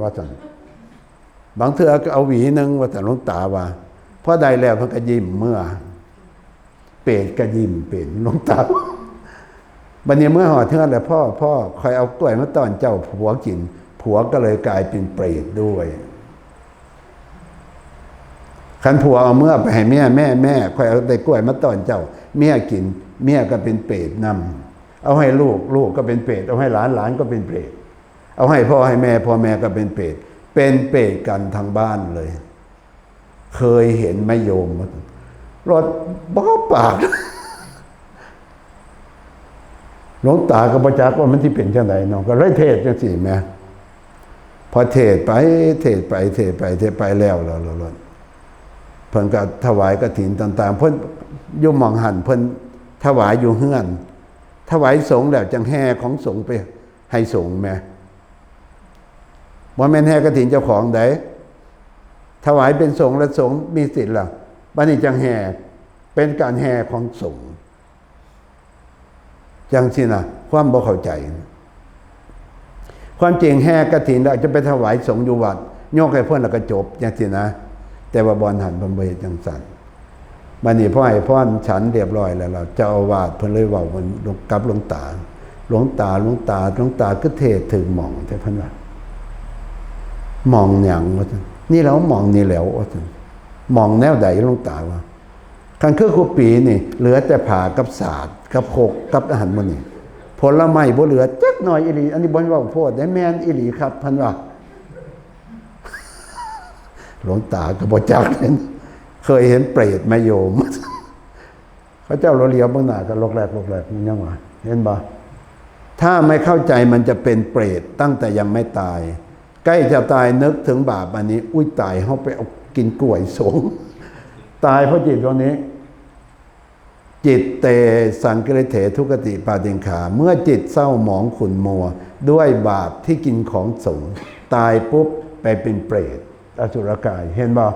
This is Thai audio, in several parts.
ว่าสันบางเทื่อก็เอาหวีหนึ่งว่าแต่ลงตาว่าพอได้แล้วเพิ่นก็ยิ้มเมื่อ เปรตก็ยิ้มเป็นลงตาบัดนี้เมื่อหอดเทื่อแล้วพ่อพ่อคอยเอากล้วยมาต้อนเจ้าผัวกิน ผัวก็เลยกลายเป็นเปรตด้วยคันผัวเอาเมื่อไปให้เมียแม่แม่คอยเอาได้กล้วยมาต้อนเจ้าเมียกินเมียก็เป็นเปรตนำเอาให้ลูกลูกก็เป็นเปรตเอาให้หลานหลานก็เป็นเปรต เอาให้พ่อให้แม่พ่อแม่ก็เป็นเปรตเป็นเปรตกันทางบ้านเลย เคยเห็นไมโยมรถบ้าปากหลวงตาก็ประจักษ์ว่ามันที่เป็นจังไดเนาะก็เลยเทศจังสี่แม่พอเทศไปเทศไปเทศไปเทศไปแล้วแล้วล้วแล้วเพิ่นก็ถวายกฐินต่าง ๆ เพิ่นยุ่หมองหันเพิ่นถวายอยู่เฮือน ถวายสงแล้วจังแห่ของสงไปให้สงแม่ บ่แม่นแห่กฐินเจ้าของใดถวายเป็นสงฆ์และสงฆ์มีสิทธิ์ล่ะบัดนี้จังแห่เป็นการแห่ของสงฆ์จังสินะความบ่เข้าใจ ความจริงแห่กระถินเราจะไปถวายสงฆ์อยู่วัดโยกให้เพื่อนแล้วก็จบจังสินะ แต่ว่าบอลหันบนเบยจังสันบันนี้พ่อให้พ่อนฉันเรียบร้อยแล้วเราจ้าอาวาสเพิ่นเลยว่ามันกับหลวงตาหลวงตาหลวงตาหลวงตาก็เทศถึงหมองแต่พิ่นว่า มองหยังว่าซั่นนี่แล้วมองนี่แล้วว่าซั่นหมองแนวใดลงตาว่ากันคือคูปีนี่ เหลือแต่ผ่ากับศาสตร์กับโคกกับอาหารมันนี่ผลไม้บ่เหลือจักหน่อยอีหลีอันนี้บ่นว่าโพดได้แม่นอีหลีครับพันว่าหลวงตาก็บ่จักเห็นเคยเห็นเปรตมาโยม เขาเจ้าเราเลียวเบื้องหน้าก็ลกแรกลกแรกนี่ยังว่าเห็นบ่ถ้าไม่เข้าใจมันจะเป็นเปรตตั้งแต่ยังไม่ตาย ใกล้จะตายนึกถึงบาปอันนี้ อุ้ยตายเฮาไปเอากินกล้วยสงตายเพราะจิตตรงนี้ จิตเตสังกิริเถทุกติปาติงขา เมื่อจิตเศร้าหมองขุนมัว ด้วยบาปที่กินของสงตายปุ๊บไปเป็นเปรตอสุรกายเห็นบ่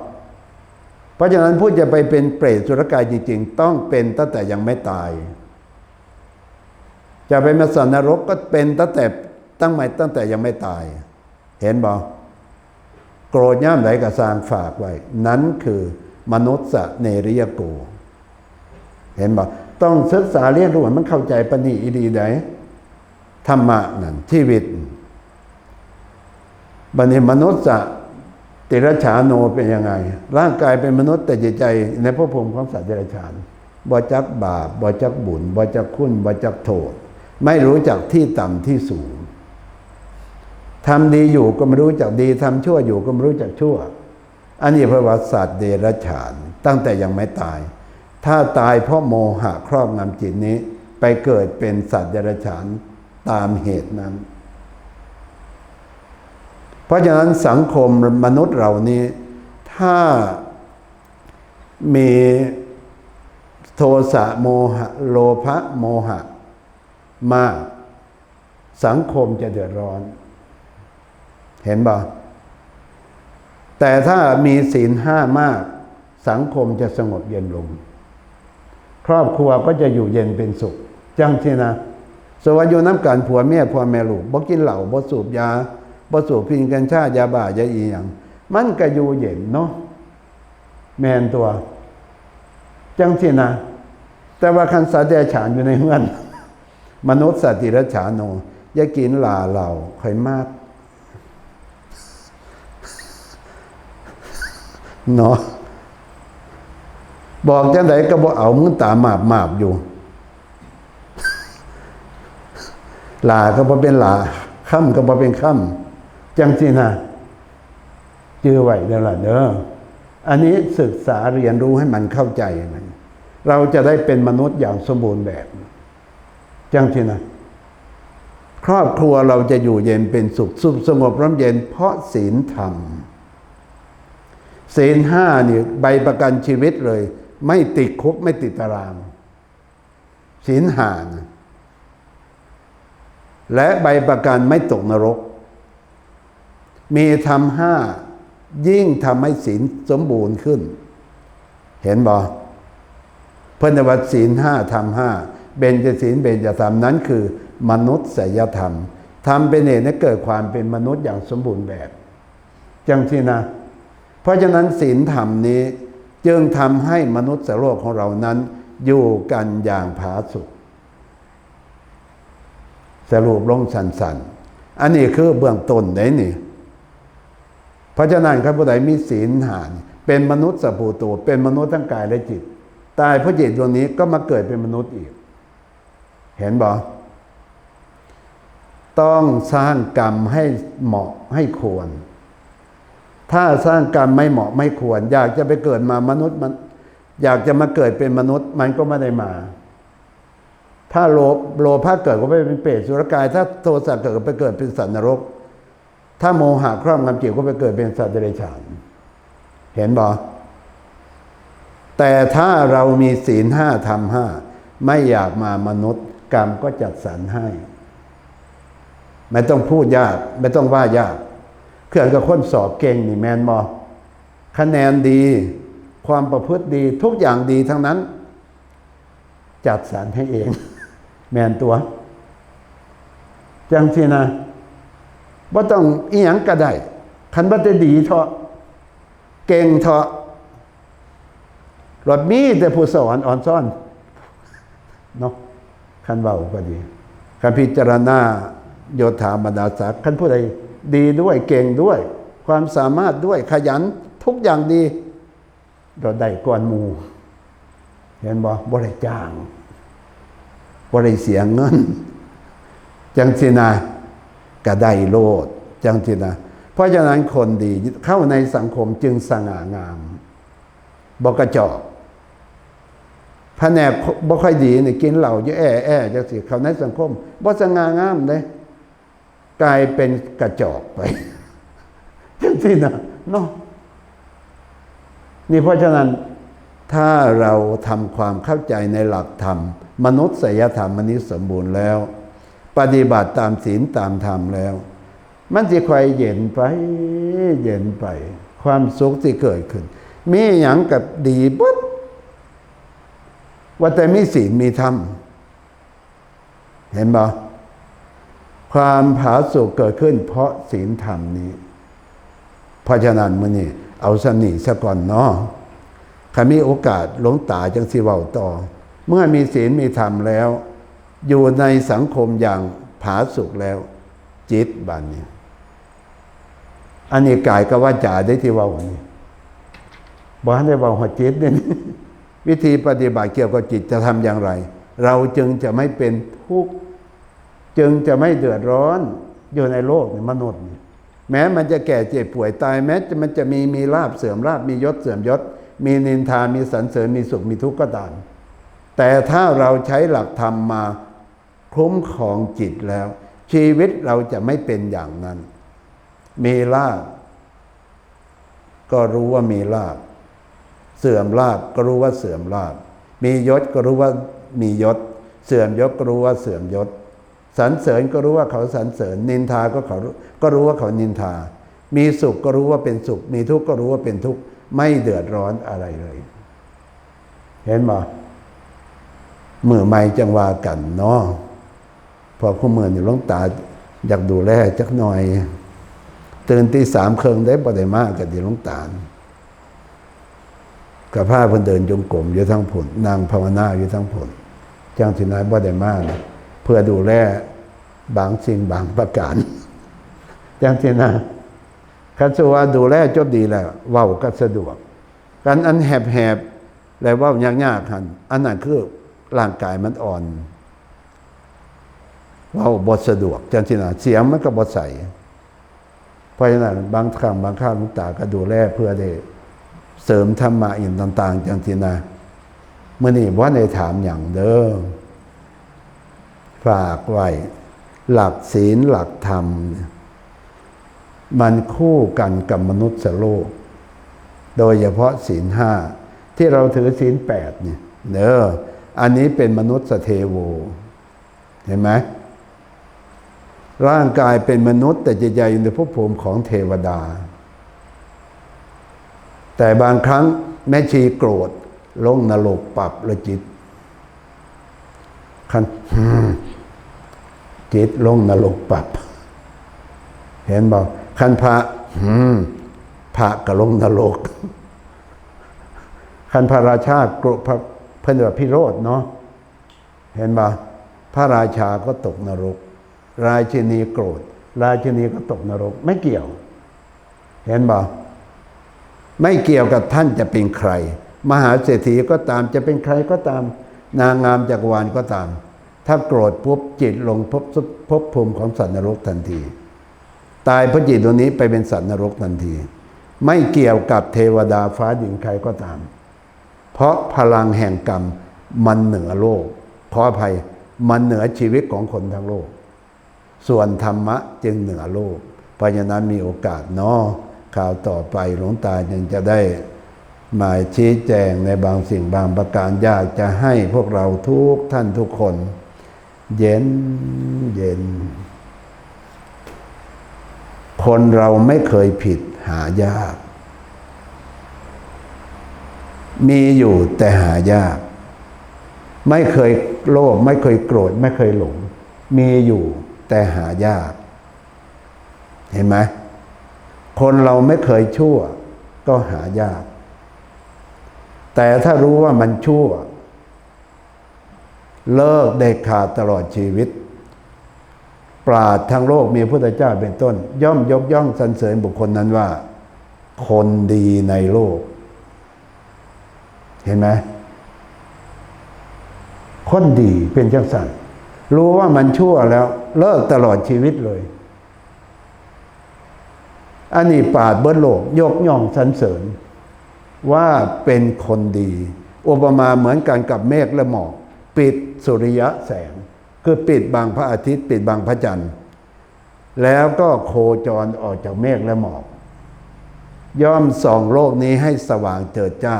เพราะฉะนั้นผู้จะไปเป็นเปรตสุรกายจริง ๆ ต้องเป็นตั้งแต่ยังไม่ตาย จะไปมาสันนรกก็เป็นตั้งแต่ตั้งใหม่ตั้งแต่ยังไม่ตาย เห็นบ่โกรธย่ามไหนก็สร้างฝากไว้ นั้นคือมนุษย์เนริยโก เห็นบ่ต้องศึกษาเรียนรู้ให้มันเข้าใจปณิอีดีไดธรรมะนั่นชีวิตบัดนี้มนุษย์จะติรฉานโนเป็นยังไง ร่างกายเป็นมนุษย์แต่จิตใจ ในพระภูมิของสัตว์เดรัจฉานบ่จักบาปบ่จักบุญบ่จักคุณบ่จักโทษ ไม่รู้จักที่ต่ำที่สูง ทำดีอยู่ก็ไม่รู้จักดีทำชั่วอยู่ก็ไม่รู้จักชั่ว อันนี้ประวัติศาสตร์เดรัจฉานตั้งแต่ยังไม่ตาย ถ้าตายเพราะโมหะครอบงำจิตนี้ ไปเกิดเป็นสัตว์เดรัจฉานตามเหตุนั้น เพราะฉะนั้นสังคมมนุษย์เรานี้ ถ้ามีโทสะโมหะโลภะโมหะมาก สังคมจะเดือดร้อน เห็นบ่แต่ถ้ามีศีลห้ามาก สังคมจะสงบเย็นลง ครอบครัวก็จะอยู่เย็นเป็นสุข จังสินะสวัสดีน้ำกันผัวเมียพ่อแม่ลูกบ่กินเหล้าบ่สูบยาบ่สูบพินกันชายาบ้ายาอีหยังมันก็อยู่เย็นเนาะแมนตัว จังสินะแต่ว่าคันสัตว์เดรัจฉานอยู่ในเฮือน มนุษย์สัตว์ติรฉานโนอย่ากินหลาเหล่าค่อยมาก เนาะบอกจังไดก็บ่เอามึงตาหมาบหมาบอยู่หลาก็บ่เป็นหลาค่ำก็บ่เป็นค่ำจังสินะจื้อไว้เด้อล่ะเด้ออันนี้ศึกษาเรียนรู้ให้มันเข้าใจมันเราจะได้เป็นมนุษย์อย่างสมบูรณ์แบบ จังสินะ ครอบครัวเราจะอยู่เย็นเป็นสุขสุขสงบร่มเย็นเพราะศีลธรรม ศีลห้านี่ใบประกันชีวิตเลย ไม่ติดคุกไม่ติดตารางศีลห้านะและใบประกันไม่ตกนรก มีทำห้ายิ่งทำให้ศีลสมบูรณ์ขึ้น เห็นบ่เพื่อนวัดศีลห้าทำห้าเบญจศีลเบญจธรรมนั้นคือ มนุษย์ศยธรรมทำเป็นเหตุให้เกิดความเป็นมนุษย์อย่างสมบูรณ์แบบ จังที่นะ ราะฉะนั้นศีลธรรมนี้จึงทำให้มนุษย์โลกของเรานั้น อยู่กันอย่างผาสุกสรุปลงสันๆอันนี้คือเบื้องต้นไหนนี่ เพราะฉะนั้นครับผู้ใดมีศีลหานเป็นมนุษย์สัพพูตัวเป็นมนุษย์ทั้งกายและจิต ตายเพราะจิตดวงนี้ก็มาเกิดเป็นมนุษย์อีก เห็นบ่ต้องสร้างกรรมให้เหมาะให้ควร ถ้าสร้างกรรมไม่เหมาะไม่ควร อยากจะไปเกิดมามนุษย์มัน อยากจะมาเกิดเป็นมนุษย์มันก็ไม่ได้มา ถ้าโลภโลภะเกิดก็ไปเป็นเปรตสุรกาย ถ้าโทสะเกิดก็ไปเกิดเป็นสัตว์นรก ถ้าโมหะครอบงำจิตก็ไปเกิดเป็นสัตว์เดรัจฉาน เห็นบ่แต่ถ้าเรามีศีลห้าทำห้าไม่อยากมามนุษย์ กรรมก็จัดสรรให้ ไม่ต้องพูดยาก ไม่ต้องว่ายาก เครื่องกับคนสอบเก่งนี่แมนบอคะแนนดี ความประพฤติดีทุกอย่างดีทั้งนั้น จัดสรรให้เอง แมนตัว จังสินะว่าต้องอีหยังก็ได้คันว่าจะดีเถอะเก่งเถอะรถมีแต่ผู้สอนอ่อนซ่อนเนาะคันเบาก็ดีคันพิจารณาโยธาบรรดาศักดิ์คันผู้ใด ดีด้วยเก่งด้วย ความสามารถด้วยขยันทุกอย่างดีเราได้ก่อนหมูเห็นบ่บริจ้างบริเสียเงิน จังสินะก็ได้โลดจังสินะเพราะฉะนั้นคนดีเข้าในสังคมจึงสง่างามบอกกระจอกแผนกบ่ค่อยดีเนี่ยกินเหล่าเยอะแอ่แอ่จังสิเขาในสังคมบ่สง่างามเลย กลายเป็นกระจอกไปจังสินะเนาะนี่เพราะฉะนั้นถ้าเราทำความเข้าใจในหลักธรรม มนุษยธรรมมนนี้สมบูรณ์แล้ว ปฏิบัติตามศีลตามธรรมแล้ว มันจะค่อยเย็นไป เย็นไป ความสุขที่เกิดขึ้น มีอย่างกับดีปุ๊บว่าแต่มีศีลมีธรรม เห็นบ่ ความผาสุกเกิดขึ้น เพราะศีลธรรมนี้เพราะฉะนั้นมื่อนี้เอาสนิสะก่อนเนาะถ้ามีโอกาสหลงตาจังสิเว้าต่อ เมื่อมีศีลมีธรรมแล้ว อยู่ในสังคมอย่างผาสุกแล้ว จิตบันนี้อันนี้กายก็ว่าจ่าได้ที่ว่าวันนี้บอกให้ได้ว่าหัวจิตเนี่ยวิธีปฏิบัติเกี่ยวกับจิตจะทำอย่างไร เราจึงจะไม่เป็นทุกข์ จึงจะไม่เดือดร้อนอยู่ในโลกมนุษย์ แม้มันจะแก่เจ็บป่วยตายแม้มันจะมีมีลาบเสื่อมลาบมียศเสื่อมยศ มีนินทามีสรรเสริญมีสุขมีทุกข์ก็ตามแต่ถ้าเราใช้หลักธรรมมาคุ้มของจิตแล้ว ชีวิตเราจะไม่เป็นอย่างนั้น มีลาบก็รู้ว่ามีลาบเสื่อมลาบก็รู้ว่าเสื่อมลาบมียศก็รู้ว่ามียศ เสื่อมยศก็รู้ว่าเสื่อมยศ สรรเสริญก็รู้ว่าเขาสรรเสริญ นินทาก็เขาก็รู้ว่าเขานินทา มีสุขก็รู้ว่าเป็นสุข มีทุกข์ก็รู้ว่าเป็นทุกข์ไม่เดือดร้อนอะไรเลย เห็นไหมเมื่อไม่จังว่ากันเนาะพอคู่มืออยู่ลงตาอยากดูแลจักหน่อยตื่นตีสามเคิงได้บ่ได้มากกับดีลงตากับผ้าเพิ่นเดินจงกรมอยู่ทั้งผลนางภาวนาอยู่ทั้งผลจังสินายบ่ได้มากเพื่อดูแลบางสิ่งบางประการจังสินะคันสว่าดูแลจบดีแล้วเว้าก็สะดวกกันอันแหบๆแล้วเว้ายากๆหันอันนั้นคือร่างกายมันอ่อนเว้าบ่สะดวกจังสินะเสียงมันก็บ่ใสเพราะฉะนั้นบางครั้งบางคราวลุงตาก็ดูแลเพื่อได้เสริมธรรมะอินต่าง ๆ จังทีนะเมื่อนี้ว่าในถามอย่างเดิม ฝากไว้ หลักศีลหลักธรรม มันคู่กันกับมนุษย์โลก โดยเฉพาะศีลห้าที่เราถือศีลแปดเนี่ยเนออันนี้เป็นมนุษย์เทโว เห็นไหมร่างกายเป็นมนุษย์ แต่จิตใจอยู่ในภพภูมิของเทวดา แต่บางครั้งแม่ชีโกรธลงนรกปรับลยจิตคัน จิตลงนรกปรับเห็นบอกคันพระพระกระลงนรกคันพระราชาโกรธพระเพิ่นว่าพิโรธเนาะเห็นปะพระราชาก็ตกนรก ราชินีโกรธ ราชินีก็ตกนรก ไม่เกี่ยว เห็นปะไม่เกี่ยวกับท่านจะเป็นใคร มหาเศรษฐีก็ตามจะเป็นใครก็ตาม นางงามจักรวาลก็ตาม ถ้าโกรธปุ๊บจิตลงพบพบภูมิของสัตว์นรกทันที ตายเพราะจิตตัวนี้ไปเป็นสัตว์นรกทันที ไม่เกี่ยวกับเทวดาฟ้าดินใครก็ตาม เพราะพลังแห่งกรรมมันเหนือโลกขออภัยมันเหนือชีวิตของคนทั้งโลก ส่วนธรรมะจึงเหนือโลก เพราะฉะนั้นมีโอกาสเนาะข่าวต่อไปหลวงตาจึงจะได้หมายชี้แจงในบางสิ่งบางประการอยากจะให้พวกเราทุกท่านทุกคน เย็นเย็น คนเราไม่เคยผิดหายาก มีอยู่แต่หายาก ไม่เคยโลภไม่เคยโกรธ ไม่เคยหลง มีอยู่แต่หายาก เห็นไหมคนเราไม่เคยชั่ว ก็หายาก แต่ถ้ารู้ว่ามันชั่ว เลิกเด็ดขาดตลอดชีวิต ปราดทั้งโลกมีพระพุทธเจ้าเป็นต้น ย่อมยกย่องสรรเสริญบุคคลนั้นว่า คนดีในโลก เห็นไหมคนดีเป็นจังสันรู้ว่ามันชั่วแล้ว เลิกตลอดชีวิตเลย อันนี้ปาดเบิ้ลโลก ยกย่องสรรเสริญ ว่าเป็นคนดี อุปมาเหมือนกันกับเมฆและหมอก ปิดสุริยะแสง คือปิดบางพระอาทิตย์ ปิดบางพระจันทร์ แล้วก็โคจรออกจากเมฆและหมอก ย่อมส่องโลกนี้ให้สว่างเจิดจ้า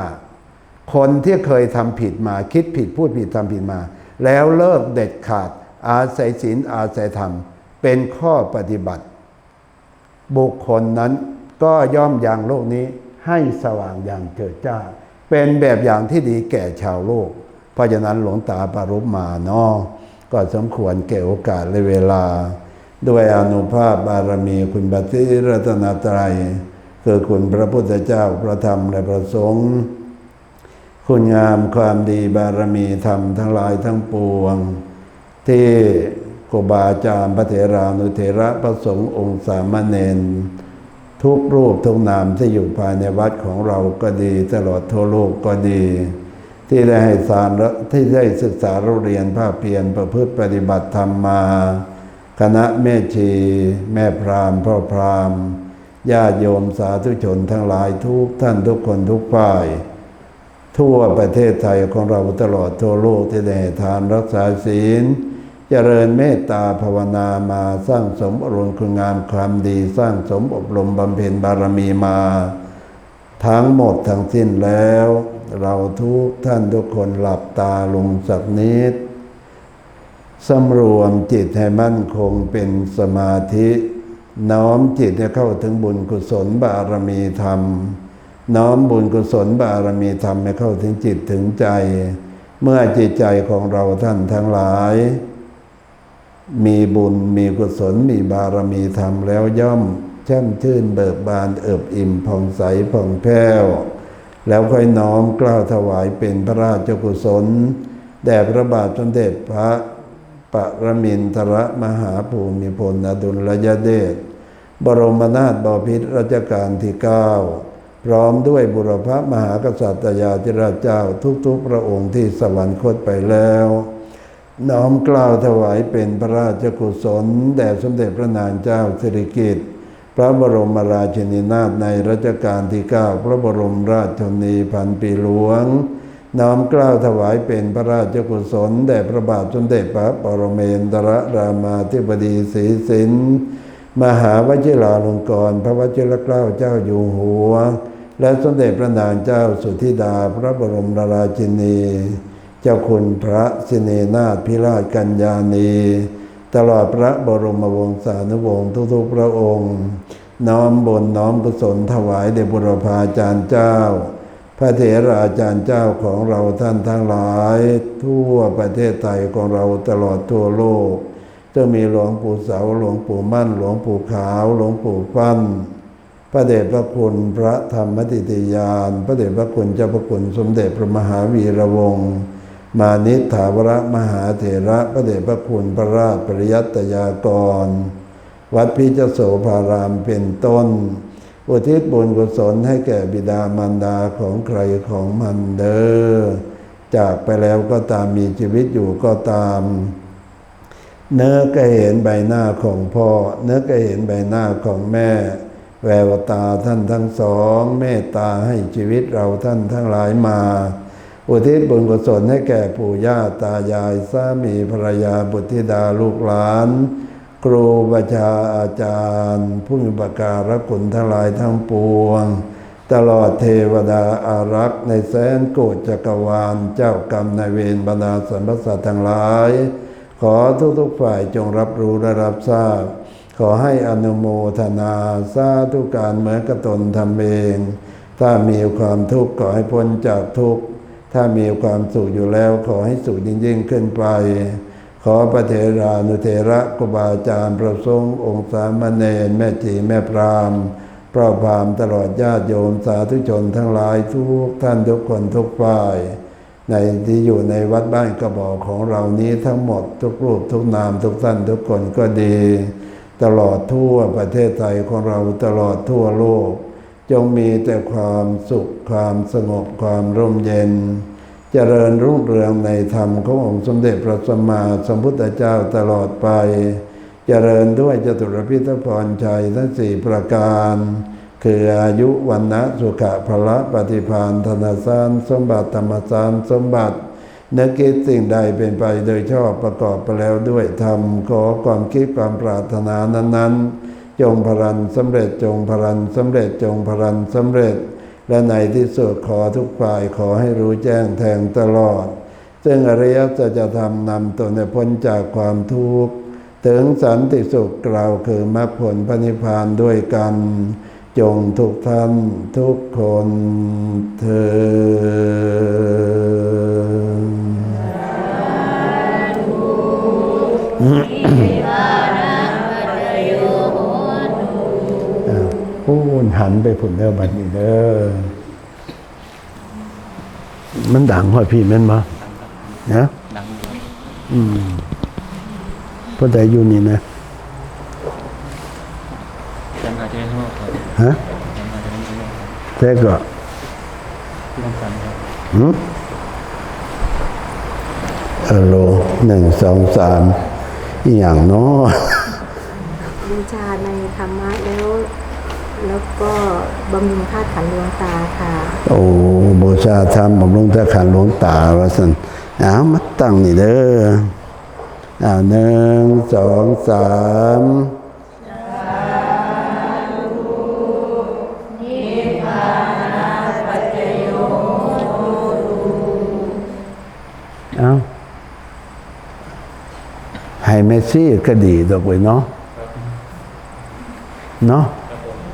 คนที่เคยทำผิดมาคิดผิดพูดผิดทำผิดมา แล้วเลิกเด็ดขาด อาศัยศีลอาศัยธรรม เป็นข้อปฏิบัติ บุคคลนั้นก็ย่อมยังโลกนี้ให้สว่างอย่างเจิดจ้า เป็นแบบอย่างที่ดีแก่ชาวโลก ราะฉะนั้นหลวงตาปรุมาเนาะก็สมควรแก่โอกาสและเวลา ด้วยอนุภาพบารมีคุณบัติรัตนตรัยคือคุณพระพุทธเจ้าพระธรรมและพระสงฆ์คุณงามความดีบารมีธรรมทั้งหลายทั้งปวง ที่ครูบาอาจารย์พระเถรานุเถระพระสงฆ์องค์สามเณรทุกรูปทุกนามที่อยู่ภายในวัดของเราก็ดี ตลอดทั่วโลกก็ดี ที่ได้ให้สารที่ได้ศึกษาเรียนภาคเพียรประพฤติปฏิบัติธรรมมา คณะแม่ชี แม่พรามพ่อพรามญาติโยมสาธุชนทั้งหลายทุกท่านทุกคนทุกฝ่าย ทั่วประเทศไทยของเราตลอดทั่วโลกที่ได้ทานรักษาศีล เจริญเมตตาภาวนามาสร้างสมอรุณคุณงามความดีสร้างสมอบรมบำเพ็ญบารมีมา ทั้งหมดทั้งสิ้นแล้ว เราทุกท่านทุกคนหลับตาลงสักนิดสำรวมจิตให้มั่นคงเป็นสมาธิ น้อมจิตให้เข้าถึงบุญกุศลบารมีธรรม น้อมบุญกุศลบารมีธรรมให้เข้าถึงจิตถึงใจ เมื่อจิตใจของเราท่านทั้งหลาย มีบุญมีกุศลมีบารมีธรรมแล้วย่อมแช่มชื่นเบิกบานเอิบอิ่มผ่องใสผ่องแผ้ว แล้วค่อยน้อมกล้าวถวายเป็นพระราชกุศล แด่พระบาทสมเด็จพระปรมินทรมหาภูมิพลอดุลยเดชบรมนาถบพิตรรัชกาลที่เก้าพร้อมด้วยบุรพมหากษัตริยาธิราชเจ้าทุกๆพระองค์ที่สวรรคตไปแล้ว น้อมกล่าวถวายเป็นพระราชกุศล แด่สมเด็จพระนางเจ้าสิริกิติ์ ระบรมราชินีนาถในรัชกาลที่เก้าพระบรมราชชนีพันปีหลวง น้อมกล้าวถวายเป็นพระราชกุศลแด่พระบาทสมเด็จพระปรเมนทรรามาธิบดีศรีสินมหาวชิราลงกรพระวชิรเกล้าเจ้าอยู่หัว และสมเด็จพระนางเจ้าสุธิดาพระบรมราชินี เจ้าคุณพระสิเนนาถพิราชกัญญาณี ตลอดพระบรมวงศานุวงศ์ทุกๆพระองค์ น้อมบนน้อมกุศลถวายแด่บุรพาจารย์เจ้า พระเถราจารย์เจ้าของเราท่านทั้งหลาย ทั่วประเทศไทยของเราตลอดทั่วโลกจะมีหลวงปู่เสาหลวงปู่มั่น หลวงปู่ขาว หลวงปู่ฟั่นพระเดชพระคุณพระธรรมติติยาน พระเดชพระคุณเจ้าพระคุณสมเด็จพระมหาวีระวงศ์ มานิษฐาวรมหาเถระพระเดชพระคุณพระราชปริยัตยากร วัดพิจโสภารามเป็นต้น อุทิศบุญกุศลให้แก่บิดามารดาของใครของมันเด้อจากไปแล้วก็ตามมีชีวิตอยู่ก็ตาม เนื้อก็เห็นใบหน้าของพ่อ เนื้อก็เห็นใบหน้าของแม่ แววตาท่านทั้งสอง เมตตาให้ชีวิตเราท่านทั้งหลายมา อุทิศบุญกุศลให้แก่ปู่ย่าตายายสามีภรรยาบุตรธิดาลูกหลาน ครูบาชาอาจารย์ ผู้มีประการกุณทั้งหลายทั้งปวง ตลอดเทวดาอารักษ์ในแสนโกฏจักรวาลเจ้ากรรมนายเวรบรรดาสรรพสัตว์ทั้งหลาย ขอทุกๆฝ่ายจงรับรู้และรับทราบ ขอให้อนุโมทนาสาธุการเหมือนกระตนทำเอง ถ้ามีความทุกข์ขอให้พ้นจากทุกข์ ถ้ามีความสุขอยู่แล้วขอให้สุขยิ่งขึ้นไป ขอพระเถรานุเถระครูบาอาจารย์ประสงค์องค์สามเณรแม่จีแม่พรามพระพรามตลอดญาติโยมสาธุชนทั้งหลายทุกท่านทุกคนทุกฝ่าย ในที่อยู่ในวัดบ้านกระบอกของเรานี้ทั้งหมดทุกรูปทุกนามทุกท่านทุกคนก็ดี ตลอดทั่วประเทศไทยของเราตลอดทั่วโลก จงมีแต่ความสุขความสงบความร่มเย็น เจริญรุ่งเรืองในธรรมขององค์สมเด็จพระสัมมาสัมพุทธเจ้าตลอดไป เจริญด้วยจตุรพิทพรชัยทั้งสี่ประการ คืออายุวันนะสุขะพละปฏิพานธนสารสมบัติธรรมสารสมบัตินึกคิดสิ่งใดเป็นไปโดยชอบประกอบไปแล้วด้วยธรรมขอความคิดความปรารถนานั้นๆ จงพลันสำเร็จจงพลันสำเร็จจงพลันสำเร็จ และในที่สุดขอทุกฝ่ายขอให้รู้แจ้งแทงตลอด ซึ่งอริยสัจธรรมนำตนพ้นจากความทุกข์ถึงสันติสุขกล่าวคือมรรคผลพระนิพพานด้วยกัน จงทุกท่านทุกคนเธอ หันไปผุนเด้อบัดนี้เด้อมันดังห้อยพี่แม่นมานะดังอืมพอได้อยู่นี่นะจังหวัดเชียงรายครับฮะจังหวัดเชียงรายครับแท้ก็ที่ต้องการครับหืมฮัลโหลหนึ่งสองสามอหย่างเนาะบูชาในธรรมะแล้ว แล้วก็บำรุงธาตุขันธ์ดวงตาค่ะ โอ้บูชาธรรมบำรุงธาตะขันหลวงตาว่าสันอ้าวมาตั้งนี่เด้ออ้าวหนึ่งสองสามเอ้าให้เมสซี่ก็ดีดอกไว้เนาะเนาะ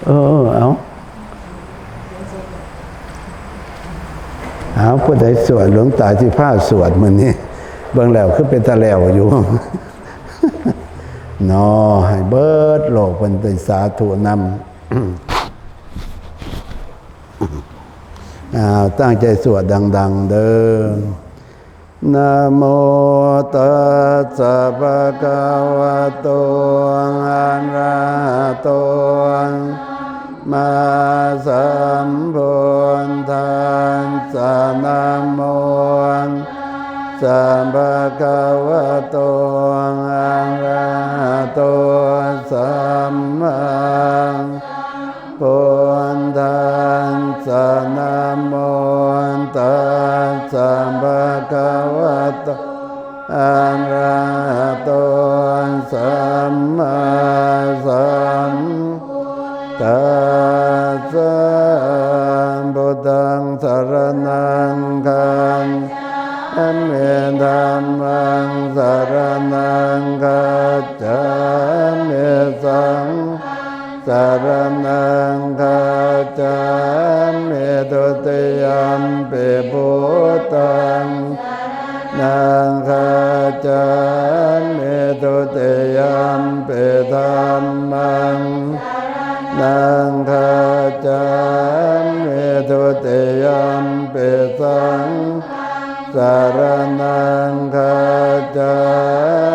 เออเออเอาเอาผู้ใดสวดหลวงตาที่ผ้าสวดมือนี้เบิ่งแล้วคือเป็นตะแล้วอยู่นอให้เบิดโลกเป็นติสาธุนำอ้าวตั้งใจสวดดัง ๆ เด้อนะโมตัสสะภะคะวะโตอะระหะโต มาสัมพุทธัสสนะโมสัมภะคะวะโตอะระหโตสัมมาพุทธัสสนะโมตัสสะภะคะวะโตอะระหโตสัมมาสัมตัส สารนังคังอันเมธัมมังสารนังกัจจามิสังสารนังกัจจามิตุติยมเปิพุทธังนังกัจจามิตุติยมเปธัมมังนังคาจาม เมตุติยมปิสังสารนังคาจา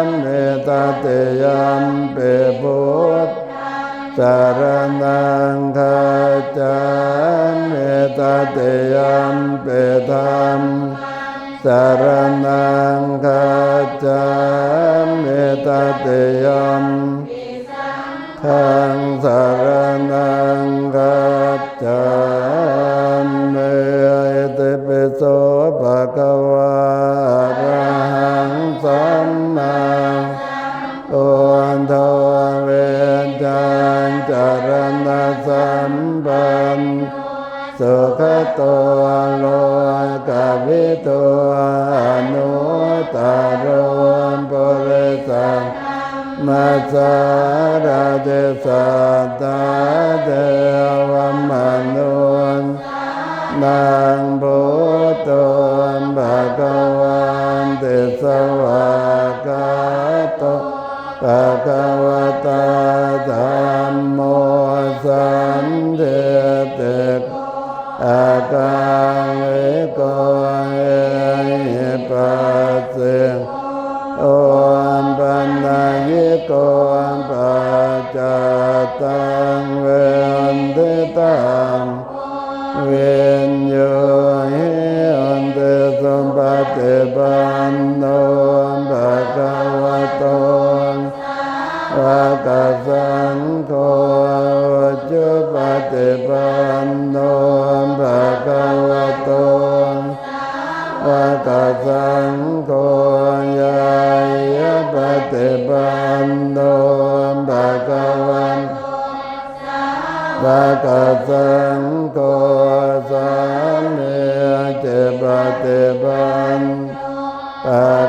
มเมตติยมปิพุทธสารนังคาจามเมตติยมเปธรรมสารนังคาจามเมตติยมทังสารนัง สุขตัวโลกวิตัวอนุตตรมปุริสังมาสาราเจสัตตาเทวมนุนนางพุทธนภะคะวันติสวากาโตภะคะวตา อากังเอกเอปัสสโอมปันนายิโกปัจจตังเวนติตังเวนโยหิอันเตสมปฏิปัน วากาสังโฆสามเณเจปฏิปันตา